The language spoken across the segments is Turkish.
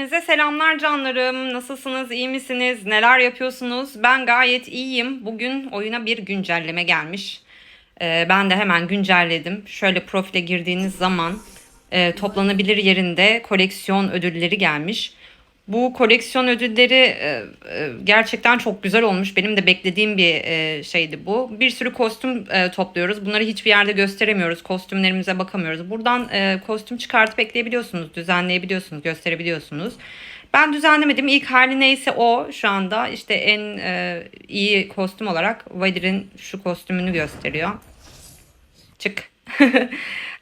Hepinize selamlar canlarım. Nasılsınız? iyi misiniz? Neler yapıyorsunuz? Ben gayet iyiyim. Bugün oyuna bir güncelleme gelmiş. Ee, ben de hemen güncelledim. Şöyle profile girdiğiniz zaman e, toplanabilir yerinde koleksiyon ödülleri gelmiş. Bu koleksiyon ödülleri e, e, gerçekten çok güzel olmuş. Benim de beklediğim bir e, şeydi bu. Bir sürü kostüm topluyoruz. Bunları hiçbir yerde gösteremiyoruz. Kostümlerimize bakamıyoruz. Buradan kostüm çıkartıp ekleyebiliyorsunuz, düzenleyebiliyorsunuz, gösterebiliyorsunuz. Ben düzenlemedim. İlk hali neyse o şu anda. işte en e, iyi kostüm olarak Vadir'in şu kostümünü gösteriyor. Çık.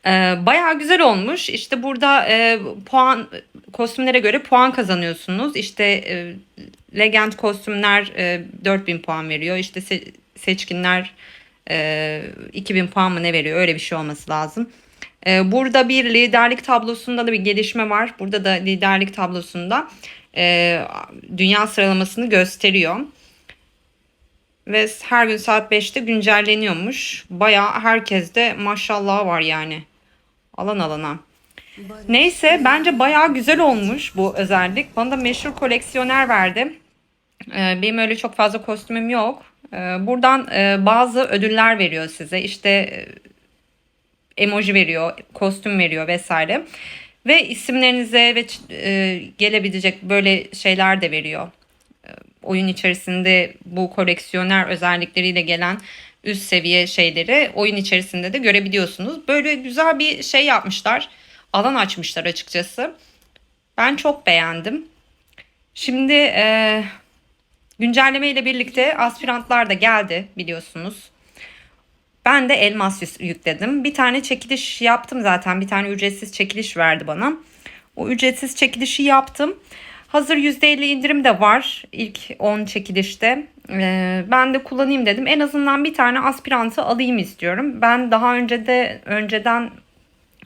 Ee, bayağı güzel olmuş. İşte burada e, puan kostümlere göre puan kazanıyorsunuz. İşte e, legend kostümler e, 4000 puan veriyor. İşte se- seçkinler e, 2000 puan mı ne veriyor? Öyle bir şey olması lazım. E, burada bir liderlik tablosunda da bir gelişme var. Burada da liderlik tablosunda e, dünya sıralamasını gösteriyor. Ve her gün saat 5'te güncelleniyormuş. Bayağı herkeste maşallah var yani. Alan alana. Neyse bence bayağı güzel olmuş bu özellik. Bana da meşhur koleksiyoner verdi. Ee, benim öyle çok fazla kostümüm yok. Ee, buradan e, bazı ödüller veriyor size. İşte e, emoji veriyor, kostüm veriyor vesaire. Ve isimlerinize ve e, gelebilecek böyle şeyler de veriyor oyun içerisinde bu koleksiyoner özellikleriyle gelen üst seviye şeyleri oyun içerisinde de görebiliyorsunuz. Böyle güzel bir şey yapmışlar. Alan açmışlar açıkçası. Ben çok beğendim. Şimdi e, güncelleme ile birlikte aspirantlar da geldi biliyorsunuz. Ben de elmas yükledim. Bir tane çekiliş yaptım zaten. Bir tane ücretsiz çekiliş verdi bana. O ücretsiz çekilişi yaptım. Hazır %50 indirim de var ilk 10 çekilişte. Ee, ben de kullanayım dedim. En azından bir tane aspirantı alayım istiyorum. Ben daha önce de önceden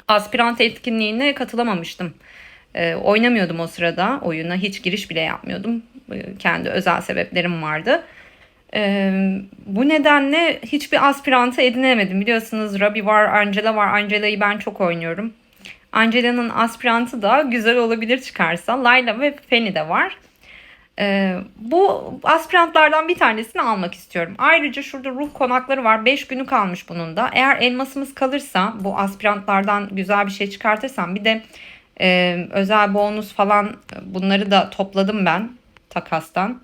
aspirant etkinliğine katılamamıştım. Ee, oynamıyordum o sırada oyuna. Hiç giriş bile yapmıyordum. Ee, kendi özel sebeplerim vardı. Ee, bu nedenle hiçbir aspirantı edinemedim. Biliyorsunuz Rabi var, Angela var. Angela'yı ben çok oynuyorum. Angela'nın aspirantı da güzel olabilir çıkarsa. Layla ve Fanny de var. Ee, bu aspirantlardan bir tanesini almak istiyorum. Ayrıca şurada ruh konakları var. 5 günü kalmış bunun da. Eğer elmasımız kalırsa bu aspirantlardan güzel bir şey çıkartırsam bir de e, özel bonus falan bunları da topladım ben takastan.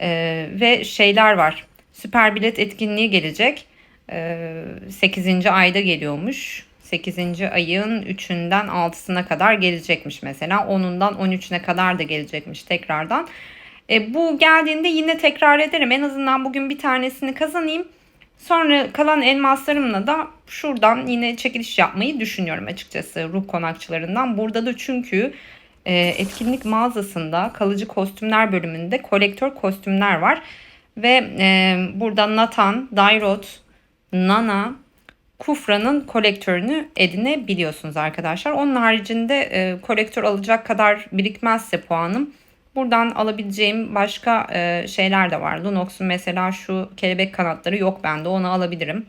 E, ve şeyler var. Süper bilet etkinliği gelecek. E, 8. ayda geliyormuş. 8. ayın 3'ünden 6'sına kadar gelecekmiş mesela. 10'undan 13'üne kadar da gelecekmiş tekrardan. E, bu geldiğinde yine tekrar ederim. En azından bugün bir tanesini kazanayım. Sonra kalan elmaslarımla da şuradan yine çekiliş yapmayı düşünüyorum açıkçası ruh konakçılarından. Burada da çünkü e, etkinlik mağazasında kalıcı kostümler bölümünde kolektör kostümler var. Ve e, burada Nathan, Dairot, Nana, Kufra'nın kolektörünü edinebiliyorsunuz arkadaşlar. Onun haricinde e, kolektör alacak kadar birikmezse puanım buradan alabileceğim başka e, şeyler de var. Lunox'un mesela şu kelebek kanatları yok bende onu alabilirim.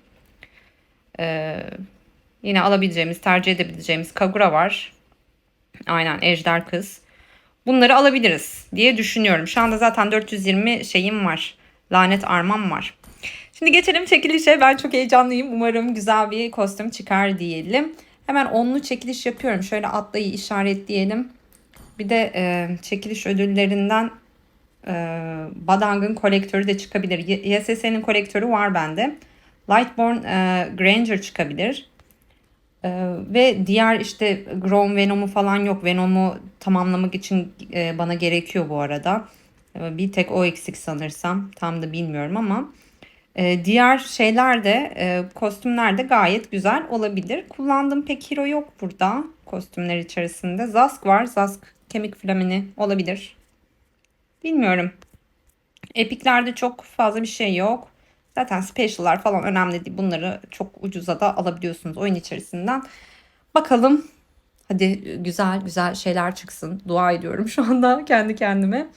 E, yine alabileceğimiz tercih edebileceğimiz Kagura var. Aynen Ejder Kız. Bunları alabiliriz diye düşünüyorum. Şu anda zaten 420 şeyim var. Lanet armam var. Şimdi geçelim çekilişe. Ben çok heyecanlıyım. Umarım güzel bir kostüm çıkar diyelim. Hemen onlu çekiliş yapıyorum. Şöyle atlayı işaretleyelim. Bir de e, çekiliş ödüllerinden e, Badang'ın kolektörü de çıkabilir. YSS'nin kolektörü var bende. Lightborn e, Granger çıkabilir. E, ve diğer işte Grom Venom'u falan yok. Venom'u tamamlamak için e, bana gerekiyor bu arada. E, bir tek o eksik sanırsam. Tam da bilmiyorum ama. Ee, diğer şeyler de e, kostümler de gayet güzel olabilir. Kullandığım pek hero yok burada kostümler içerisinde. Zask var. Zask kemik flamini olabilir. Bilmiyorum. Epiklerde çok fazla bir şey yok. Zaten special'lar falan önemli değil. Bunları çok ucuza da alabiliyorsunuz oyun içerisinden. Bakalım. Hadi güzel güzel şeyler çıksın. Dua ediyorum şu anda kendi kendime.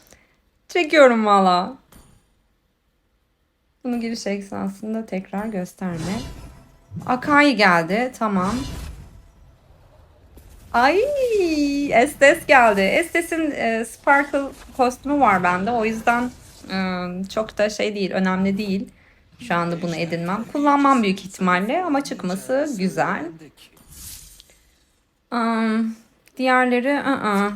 Çekiyorum valla. Bunu giriş esnasında tekrar gösterme. Akai geldi. Tamam. Ay Estes geldi. Estes'in e, Sparkle kostümü var bende. O yüzden e, çok da şey değil, önemli değil. Şu anda bunu edinmem. Kullanmam büyük ihtimalle ama çıkması güzel. Um, diğerleri ı-ı.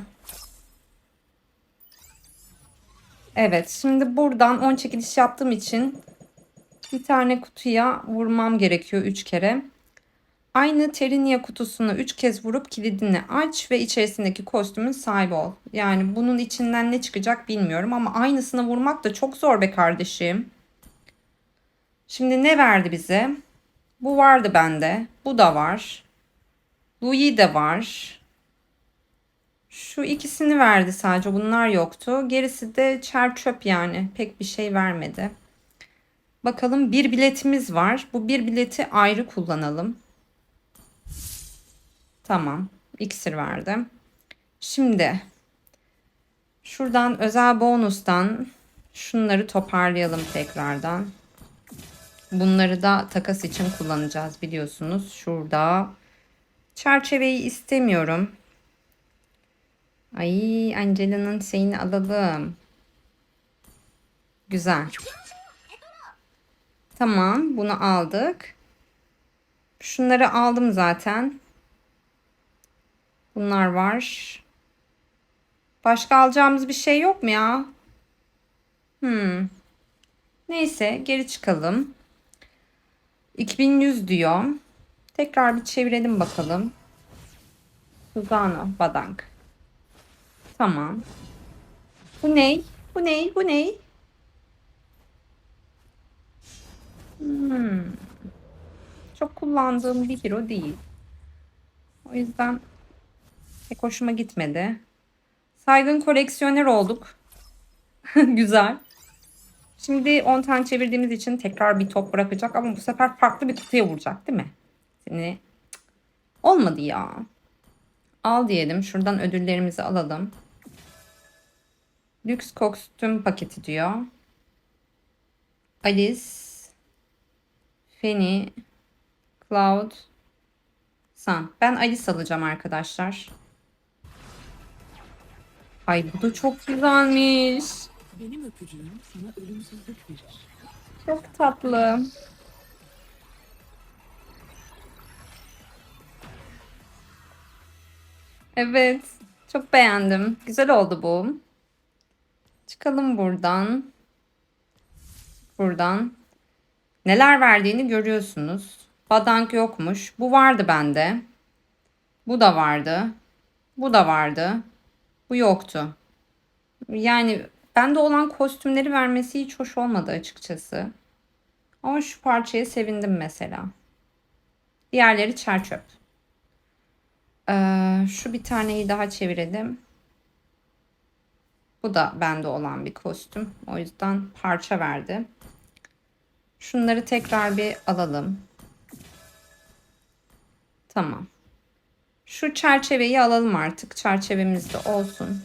Evet, şimdi buradan 10 çekiliş yaptığım için bir tane kutuya vurmam gerekiyor 3 kere. Aynı Terinia kutusunu 3 kez vurup kilidini aç ve içerisindeki kostümün sahibi ol. Yani bunun içinden ne çıkacak bilmiyorum ama aynısını vurmak da çok zor be kardeşim. Şimdi ne verdi bize? Bu vardı bende. Bu da var. Louis de var. Şu ikisini verdi sadece. Bunlar yoktu. Gerisi de çer çöp yani. Pek bir şey vermedi. Bakalım bir biletimiz var. Bu bir bileti ayrı kullanalım. Tamam. İksir verdim. Şimdi şuradan özel bonustan şunları toparlayalım tekrardan. Bunları da takas için kullanacağız biliyorsunuz. Şurada çerçeveyi istemiyorum. Ay Angela'nın şeyini alalım. Güzel. Tamam bunu aldık. Şunları aldım zaten. Bunlar var. Başka alacağımız bir şey yok mu ya? Hmm. Neyse geri çıkalım. 2100 diyor. Tekrar bir çevirelim bakalım. Suzano Badank. Tamam. Bu ney? Bu ney? Bu ney? Hmm. Çok kullandığım bir hero değil. O yüzden pek hoşuma gitmedi. Saygın koleksiyoner olduk. Güzel. Şimdi 10 tane çevirdiğimiz için tekrar bir top bırakacak ama bu sefer farklı bir kutuya vuracak değil mi? Seni olmadı ya. Al diyelim. Şuradan ödüllerimizi alalım. Lüks kostüm paketi diyor. Alice, Fanny, Cloud, Sun. Ben Alice alacağım arkadaşlar. Ay bu da çok güzelmiş. Benim öpücüğüm sana ölümsüzlük verir. Çok tatlı. Evet. Çok beğendim. Güzel oldu bu. Çıkalım buradan. Buradan. Neler verdiğini görüyorsunuz. Badank yokmuş. Bu vardı bende. Bu da vardı. Bu da vardı. Bu yoktu. Yani bende olan kostümleri vermesi hiç hoş olmadı açıkçası. Ama şu parçaya sevindim mesela. Diğerleri çer. Ee, şu bir taneyi daha çevirelim. Bu da bende olan bir kostüm. O yüzden parça verdi. Şunları tekrar bir alalım. Tamam. Şu çerçeveyi alalım artık. Çerçevemiz de olsun.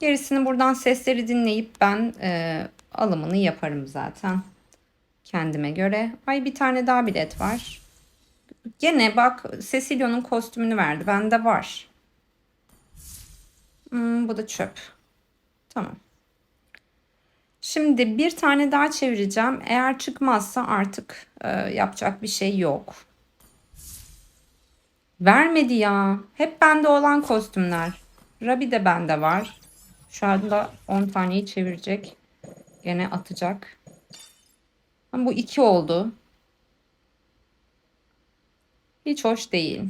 Gerisini buradan sesleri dinleyip ben e, alımını yaparım zaten. Kendime göre. Ay bir tane daha bilet var. Gene bak Cecilio'nun kostümünü verdi. Bende var. Hmm, bu da çöp. Tamam. Şimdi bir tane daha çevireceğim. Eğer çıkmazsa artık e, yapacak bir şey yok. Vermedi ya. Hep bende olan kostümler. Rabi de bende var. Şu anda 10 taneyi çevirecek. Gene atacak. Ama bu 2 oldu. Hiç hoş değil.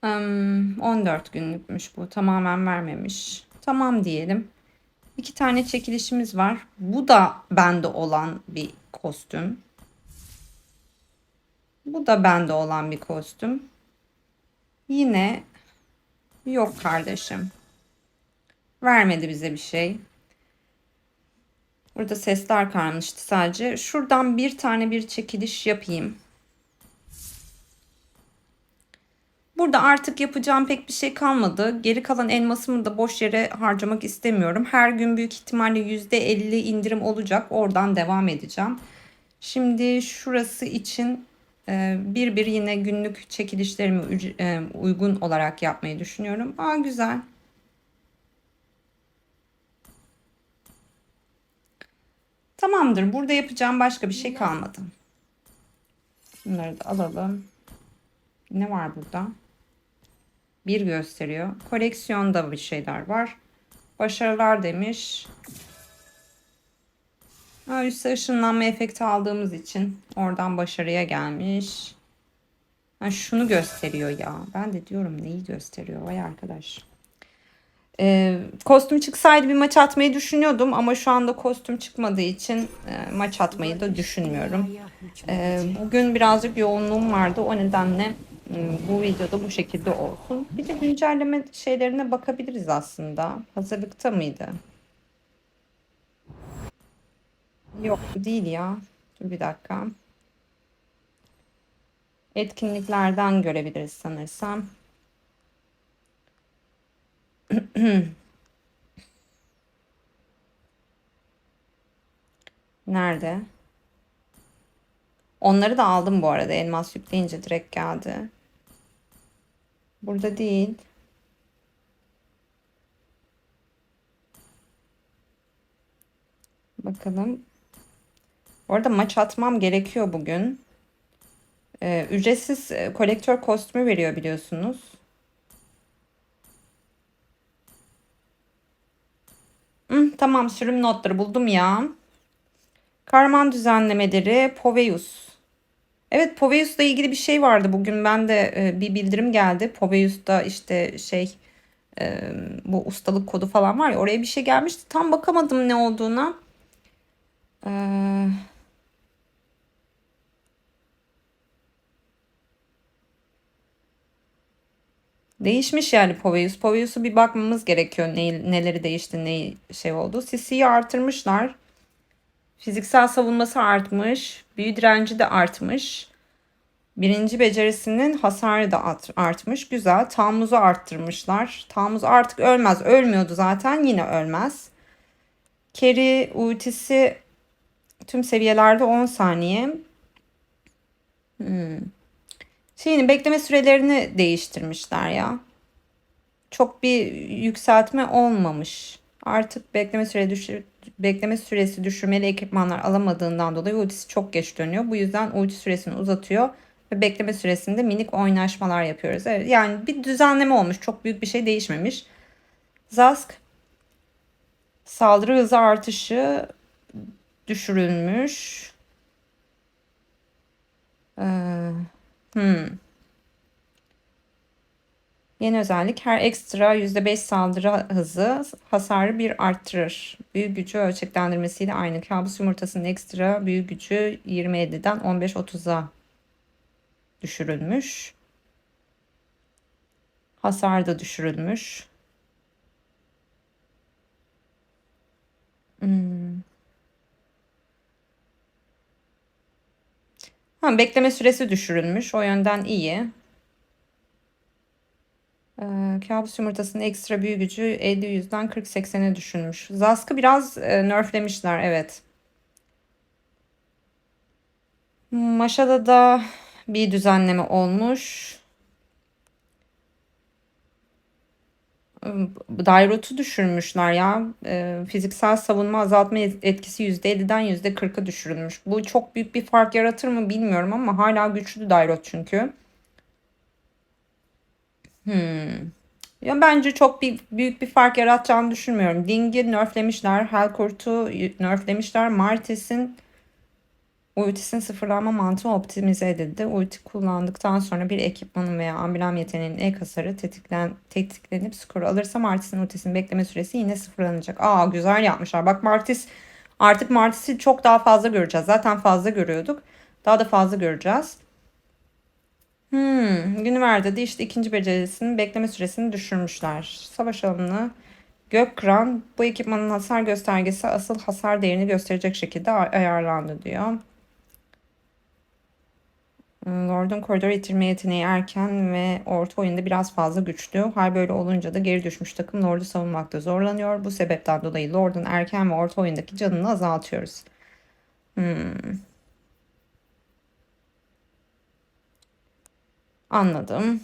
Hmm, 14 günlükmüş bu. Tamamen vermemiş. Tamam diyelim. İki tane çekilişimiz var. Bu da bende olan bir kostüm. Bu da bende olan bir kostüm. Yine yok kardeşim. Vermedi bize bir şey. Burada sesler kalmıştı sadece. Şuradan bir tane bir çekiliş yapayım. Burada artık yapacağım pek bir şey kalmadı. Geri kalan elmasımı da boş yere harcamak istemiyorum. Her gün büyük ihtimalle %50 indirim olacak. Oradan devam edeceğim. Şimdi şurası için bir bir yine günlük çekilişlerimi e, uygun olarak yapmayı düşünüyorum. Aa güzel. Tamamdır. Burada yapacağım başka bir şey kalmadı. Bunları da alalım. Ne var burada? Bir gösteriyor. Koleksiyonda bir şeyler var. Başarılar demiş. Ha, üstte ışınlanma efekti aldığımız için oradan başarıya gelmiş. Ha, şunu gösteriyor ya. Ben de diyorum neyi gösteriyor vay arkadaş. Ee, kostüm çıksaydı bir maç atmayı düşünüyordum ama şu anda kostüm çıkmadığı için e, maç atmayı da düşünmüyorum. Ee, bugün birazcık yoğunluğum vardı o nedenle m, bu videoda bu şekilde olsun. Bir de güncelleme şeylerine bakabiliriz aslında. Hazırlıkta mıydı? Yok değil ya. Dur bir dakika. Etkinliklerden görebiliriz sanırsam. Nerede? Onları da aldım bu arada. Elmas yükleyince direkt geldi. Burada değil. Bakalım. Bu arada maç atmam gerekiyor bugün. Ee, ücretsiz e, kolektör kostümü veriyor biliyorsunuz. Hı, tamam sürüm notları buldum ya. Karman düzenlemeleri Poveus. Evet Poveus'la ilgili bir şey vardı bugün. Ben de e, bir bildirim geldi. Poveus'ta işte şey e, bu ustalık kodu falan var ya oraya bir şey gelmişti. Tam bakamadım ne olduğuna. Eee Değişmiş yani Poveus. Poveus'u bir bakmamız gerekiyor. Ne, neleri değişti, ne şey oldu. CC'yi artırmışlar. Fiziksel savunması artmış. Büyü direnci de artmış. Birinci becerisinin hasarı da art- artmış. Güzel. Tamuzu arttırmışlar. Tamuz artık ölmez. Ölmüyordu zaten. Yine ölmez. Keri ultisi tüm seviyelerde 10 saniye. Hmm. Şeyini bekleme sürelerini değiştirmişler ya. Çok bir yükseltme olmamış. Artık bekleme süre düşür bekleme süresi düşürmeli ekipmanlar alamadığından dolayı ultisi çok geç dönüyor. Bu yüzden ulti süresini uzatıyor ve bekleme süresinde minik oynaşmalar yapıyoruz. Evet, yani bir düzenleme olmuş. Çok büyük bir şey değişmemiş. Zask saldırı hızı artışı düşürülmüş. Ee, Hmm. Yeni özellik her ekstra %5 saldırı hızı hasarı bir arttırır. Büyü gücü ölçeklendirmesiyle aynı. Kabus yumurtasının ekstra büyü gücü 27'den 15-30'a düşürülmüş. Hasar da düşürülmüş. Hmm. Ha, bekleme süresi düşürülmüş. O yönden iyi. Ee, kabus yumurtasının ekstra büyü gücü 50 yüzden 40-80'e düşürmüş. Zask'ı biraz e, nerflemişler evet. Maşa'da da bir düzenleme olmuş. Dairot'u düşürmüşler ya. Fiziksel savunma azaltma etkisi %50'den %40'a düşürülmüş. Bu çok büyük bir fark yaratır mı bilmiyorum ama hala güçlü Dairot çünkü. Hmm. Ya bence çok bir, büyük bir fark yaratacağını düşünmüyorum. Ding'i nerflemişler. Helkurt'u nerflemişler. Martis'in Ultisinin sıfırlanma mantığı optimize edildi. Ulti kullandıktan sonra bir ekipmanın veya amblem yeteneğinin ek hasarı tetiklen, tetiklenip skoru alırsa Martis'in ultisinin bekleme süresi yine sıfırlanacak. Aa güzel yapmışlar. Bak Martis artık Martis'i çok daha fazla göreceğiz. Zaten fazla görüyorduk. Daha da fazla göreceğiz. Hmm, Günüver'de işte ikinci becerisinin bekleme süresini düşürmüşler. Savaş alanı Gökkıran bu ekipmanın hasar göstergesi asıl hasar değerini gösterecek şekilde ayarlandı diyor. Lord'un koridor itirme yeteneği erken ve orta oyunda biraz fazla güçlü. Hal böyle olunca da geri düşmüş takım Lord'u savunmakta zorlanıyor. Bu sebepten dolayı Lord'un erken ve orta oyundaki canını azaltıyoruz. Hmm. Anladım.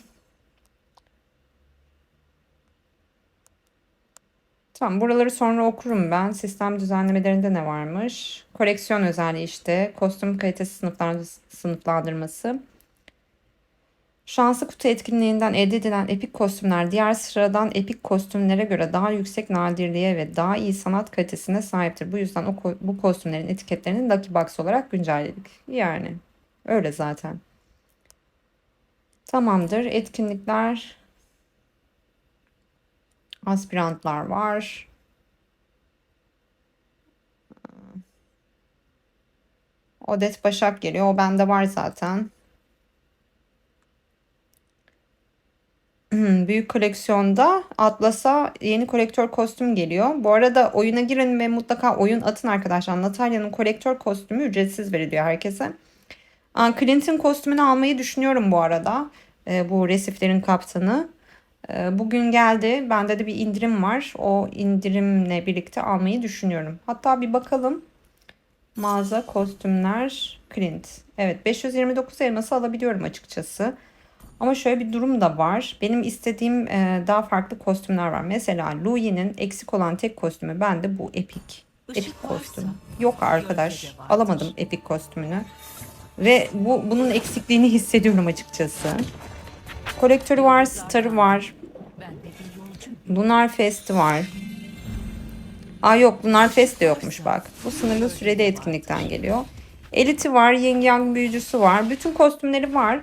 Tamam buraları sonra okurum ben. Sistem düzenlemelerinde ne varmış? Koleksiyon özelliği işte. Kostüm kalitesi sınıflandırması. Şanslı kutu etkinliğinden elde edilen epik kostümler diğer sıradan epik kostümlere göre daha yüksek nadirliğe ve daha iyi sanat kalitesine sahiptir. Bu yüzden o bu kostümlerin etiketlerini Lucky Box olarak güncelledik. Yani öyle zaten. Tamamdır. Etkinlikler aspirantlar var. Odet Başak geliyor. O bende var zaten. Hmm, Büyük koleksiyonda Atlas'a yeni kolektör kostüm geliyor. Bu arada oyuna girin ve mutlaka oyun atın arkadaşlar. Natalya'nın kolektör kostümü ücretsiz veriliyor herkese. Aa, Clint'in kostümünü almayı düşünüyorum bu arada. Ee, bu resiflerin kaptanı. Ee, bugün geldi. Bende de bir indirim var. O indirimle birlikte almayı düşünüyorum. Hatta bir bakalım. Mağaza, kostümler, Clint. Evet 529 elması alabiliyorum açıkçası. Ama şöyle bir durum da var. Benim istediğim e, daha farklı kostümler var. Mesela Louis'nin eksik olan tek kostümü bende bu epik. Epik kostüm. Yok arkadaş. Alamadım epik kostümünü. Ve bu bunun eksikliğini hissediyorum açıkçası. Kolektörü var, starı var. Lunar Fest'i var. Aa yok Lunar Fest de yokmuş bak. Bu sınırlı süreli etkinlikten geliyor. Eliti var, Yin Yang büyücüsü var. Bütün kostümleri var.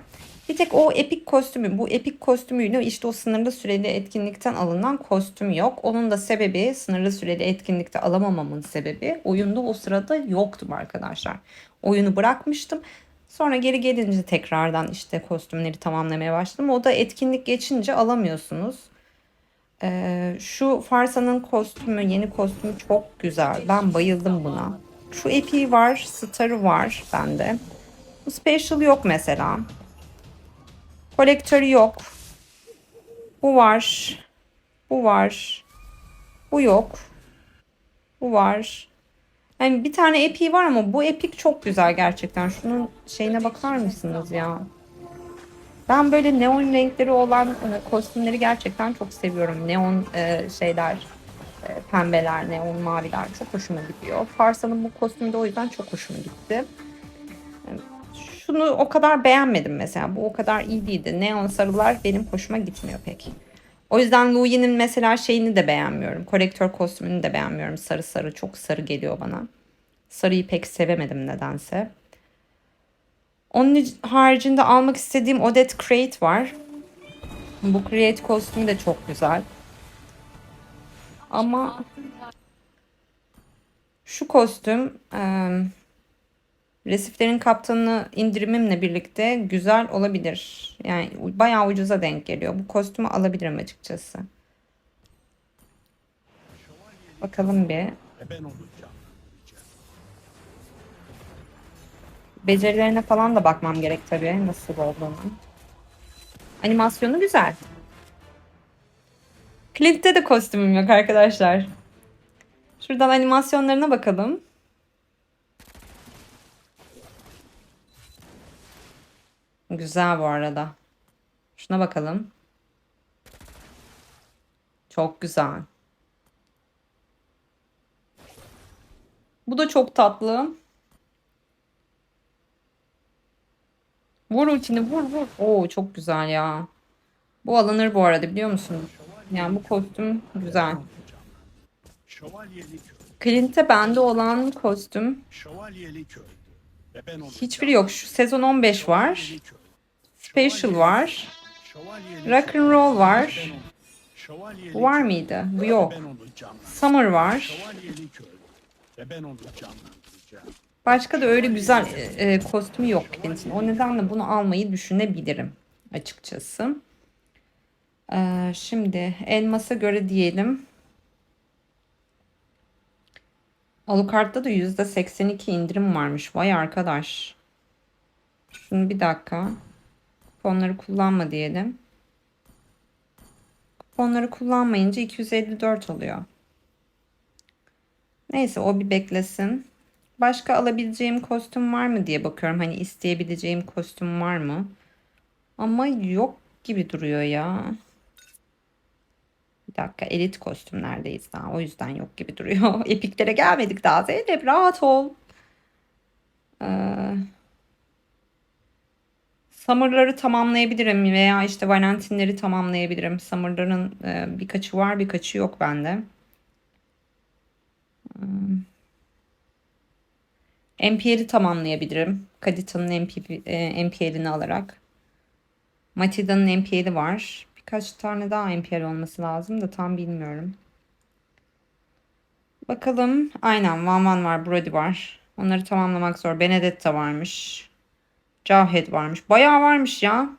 Bir tek o epik kostümü, bu epik kostümüyle işte o sınırlı süreli etkinlikten alınan kostüm yok. Onun da sebebi sınırlı süreli etkinlikte alamamamın sebebi oyunda o sırada yoktum arkadaşlar. Oyunu bırakmıştım. Sonra geri gelince tekrardan işte kostümleri tamamlamaya başladım. O da etkinlik geçince alamıyorsunuz. Ee, şu Farsa'nın kostümü, yeni kostümü çok güzel. Ben bayıldım buna. Şu epiği var, starı var bende. Bu special yok mesela. Kolektörü yok. Bu var. Bu var. Bu yok. Bu var. Yani bir tane epiği var ama bu epik çok güzel gerçekten. Şunun şeyine bakar mısınız ya? Ben böyle neon renkleri olan e, kostümleri gerçekten çok seviyorum. Neon e, şeyler, e, pembeler, neon maviler çok hoşuma gidiyor. Farsa'nın bu kostümü de o yüzden çok hoşuma gitti. Şunu o kadar beğenmedim mesela. Bu o kadar iyi değildi. Neon sarılar benim hoşuma gitmiyor pek. O yüzden Louis'nin mesela şeyini de beğenmiyorum. Kolektör kostümünü de beğenmiyorum. Sarı sarı çok sarı geliyor bana. Sarıyı pek sevemedim nedense. Onun haricinde almak istediğim Odette Crate var. Bu Create kostümü de çok güzel. Ama şu kostüm resiflerin kaptanı indirimimle birlikte güzel olabilir. Yani bayağı ucuza denk geliyor. Bu kostümü alabilirim açıkçası. Bakalım bir. Becerilerine falan da bakmam gerek tabii nasıl olduğunu. Animasyonu güzel. Clint'te de kostümüm yok arkadaşlar. Şuradan animasyonlarına bakalım. Güzel bu arada. Şuna bakalım. Çok güzel. Bu da çok tatlı. Vur ultini vur vur. Oo çok güzel ya. Bu alınır bu arada biliyor musun? Yani bu kostüm güzel. Clint'e bende olan kostüm hiçbiri yok. Şu sezon 15 var. Special var. Rock and roll var. Var mıydı? Bu yok. Summer var. Başka da öyle güzel e, e, kostümü yok Clint'in. O nedenle bunu almayı düşünebilirim açıkçası. Ee, şimdi elmasa göre diyelim. Alucard'da da %82 indirim varmış. Vay arkadaş. Şunu bir dakika. Kuponları kullanma diyelim. Kuponları kullanmayınca 254 oluyor. Neyse o bir beklesin. Başka alabileceğim kostüm var mı diye bakıyorum. Hani isteyebileceğim kostüm var mı? Ama yok gibi duruyor ya. Bir dakika elit kostümlerdeyiz daha. O yüzden yok gibi duruyor. Epiklere gelmedik daha Zeynep rahat ol. Ee, Summer'ları tamamlayabilirim veya işte Valentinleri tamamlayabilirim. Summer'ların e, birkaçı var birkaçı yok bende. MPL'i tamamlayabilirim. Kadita'nın MP, e, MPL'ini alarak. Matilda'nın MPL'i var. Birkaç tane daha MPL olması lazım da tam bilmiyorum. Bakalım. Aynen Van Van var. Brody var. Onları tamamlamak zor. Benedetta varmış. Cavhead varmış. Bayağı varmış ya.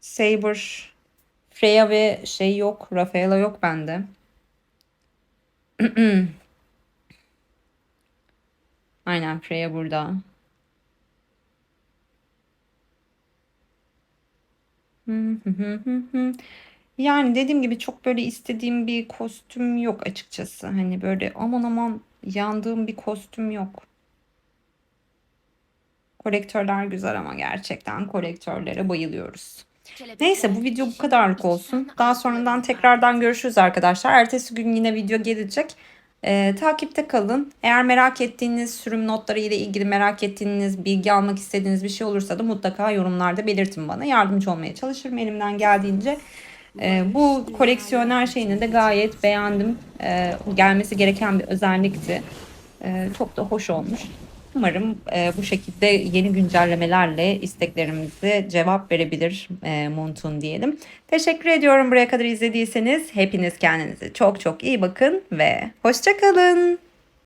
Saber, Freya ve şey yok. Rafaela yok bende. Aynen Freya burada. Yani dediğim gibi çok böyle istediğim bir kostüm yok açıkçası. Hani böyle aman aman yandığım bir kostüm yok. Kolektörler güzel ama gerçekten kolektörlere bayılıyoruz. Neyse bu video bu kadarlık olsun. Daha sonradan tekrardan görüşürüz arkadaşlar. Ertesi gün yine video gelecek. Ee, takipte kalın. Eğer merak ettiğiniz sürüm notları ile ilgili merak ettiğiniz bilgi almak istediğiniz bir şey olursa da mutlaka yorumlarda belirtin bana. Yardımcı olmaya çalışırım elimden geldiğince. Ee, bu koleksiyoner şeyini de gayet beğendim. Ee, gelmesi gereken bir özellikti. Ee, çok da hoş olmuş. Umarım e, bu şekilde yeni güncellemelerle isteklerimize cevap verebilir e, Montun diyelim. Teşekkür ediyorum buraya kadar izlediyseniz. Hepiniz kendinize çok çok iyi bakın ve hoşçakalın.